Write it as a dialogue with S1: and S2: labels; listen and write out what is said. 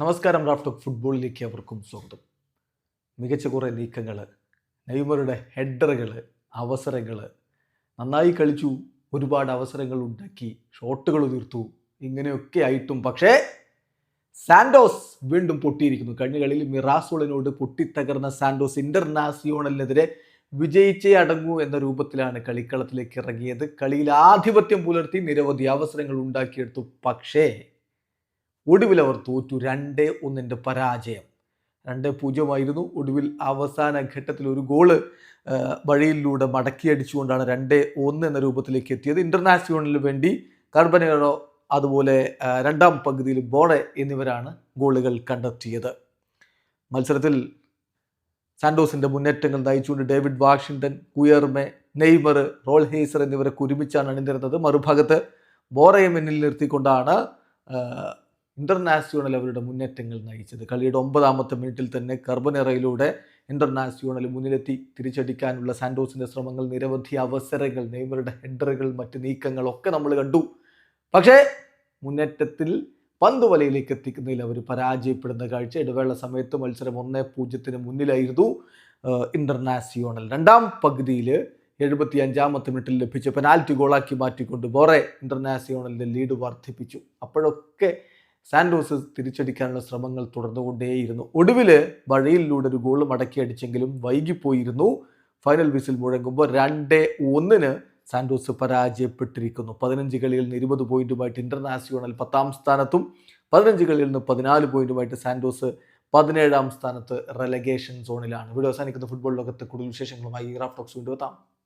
S1: നമസ്കാരം റാഫ്റ്റോക്ക് ഫുട്ബോളിലേക്ക് അവർക്കും സ്വാഗതം. മികച്ച കുറേ നീക്കങ്ങൾ നെയ്മറുടെ ഹെഡറുകൾ അവസരങ്ങൾ നന്നായി കളിച്ചു ഒരുപാട് അവസരങ്ങൾ ഉണ്ടാക്കി ഷോട്ടുകൾ തീർത്തു ഇങ്ങനെയൊക്കെ ആയിട്ടും. പക്ഷേ സാൻഡോസ് വീണ്ടും പൊട്ടിയിരിക്കുന്നു. കഴിഞ്ഞ കളിയിൽ മിറാസോളിനോട് പൊട്ടിത്തകർന്ന സാൻഡോസ് ഇന്റർനാസിയോണലിനെതിരെ വിജയിച്ചേ അടങ്ങൂ എന്ന രൂപത്തിലാണ് കളിക്കളത്തിലേക്ക് ഇറങ്ങിയത്. കളിയിൽ ആധിപത്യം പുലർത്തി നിരവധി അവസരങ്ങൾ ഉണ്ടാക്കിയെടുത്തു. പക്ഷേ ഒടുവിൽ അവർ തോറ്റു. രണ്ടേ ഒന്നിന്റെ പരാജയം. രണ്ട് പൂജ്യമായിരുന്നു. ഒടുവിൽ അവസാന ഘട്ടത്തിൽ ഒരു ഗോൾ വഴിയിലൂടെ മടക്കിയടിച്ചുകൊണ്ടാണ് രണ്ട് ഒന്ന് എന്ന രൂപത്തിലേക്ക് എത്തിയത്. ഇന്റർനാഷണലിന് വേണ്ടി കർബനേറോ അതുപോലെ രണ്ടാം പകുതിയിൽ ബോളെ എന്നിവരാണ് ഗോളുകൾ കണ്ടെത്തിയത്. മത്സരത്തിൽ സാൻഡോസിന്റെ മുന്നേറ്റങ്ങൾ നയിച്ചുകൊണ്ട് ഡേവിഡ് വാഷിംഗ്ടൺ കുയർമെ നെയ്മർ റോൾ ഹേസർ എന്നിവരൊക്കെ ഒരുമിച്ചാണ് അണിനിരുന്നത്. മറുഭാഗത്ത് ബോറയെ മുന്നിൽ നിർത്തിക്കൊണ്ടാണ് ഇന്റർനാഷണൽ അവരുടെ മുന്നേറ്റങ്ങൾ നയിച്ചത്. കളിയുടെ ഒമ്പതാമത്തെ മിനിറ്റിൽ തന്നെ കർബനെറയിലൂടെ ഇന്റർനാഷണൽ മുന്നിലെത്തി തിരിച്ചടിക്കാനുള്ള സാൻഡോസിന്റെ ശ്രമങ്ങൾ നിരവധി അവസരങ്ങൾ നെയ്മറുടെ ഹെഡറുകൾ മറ്റ് നീക്കങ്ങളൊക്കെ നമ്മൾ കണ്ടു. പക്ഷേ മുന്നേറ്റത്തിൽ പന്ത് വലയിലേക്ക് എത്തിക്കുന്നതിൽ അവർ പരാജയപ്പെടുന്ന കാഴ്ച. ഇടവേള സമയത്ത് മത്സരം ഒന്നേ പൂജ്യത്തിന് മുന്നിലായിരുന്നു ഇന്റർനാഷണൽ. രണ്ടാം പകുതിയിൽ എഴുപത്തി അഞ്ചാമത്തെ മിനിറ്റിൽ ലഭിച്ച പെനാൽറ്റി ഗോളാക്കി മാറ്റിക്കൊണ്ട് ബോറെ ഇന്റർനാഷണലിന്റെ ലീഡ് വർദ്ധിപ്പിച്ചു. അപ്പോഴൊക്കെ സാൻഡോസ് തിരിച്ചടിക്കാനുള്ള ശ്രമങ്ങൾ തുടർന്നുകൊണ്ടേയിരുന്നു. ഒടുവിൽ വഴയിലൂടെ ഒരു ഗോൾ മടക്കി അടിച്ചെങ്കിലും വൈകിപ്പോയിരുന്നു. ഫൈനൽ വിസിൽ മുഴങ്ങുമ്പോൾ രണ്ട് ഒന്നിന് സാൻഡോസ് പരാജയപ്പെട്ടിരിക്കുന്നു. പതിനഞ്ച് കളിയിൽ നിന്ന് ഇരുപത് പോയിന്റുമായിട്ട് ഇന്റർനാഷണൽ പത്താം സ്ഥാനത്തും പതിനഞ്ച് കളിയിൽ നിന്ന് പതിനാല് പോയിന്റുമായിട്ട് സാൻഡോസ് പതിനേഴാം സ്ഥാനത്ത് റെലഗേഷൻ സോണിലാണ് ഇവിടെ അവസാനിക്കുന്ന ഫുട്ബോൾ ലോകത്തെ കൂടുതൽ വിശേഷങ്ങളുമായി റാഫ്റ്റോക്സ് വീണ്ടും എത്താം.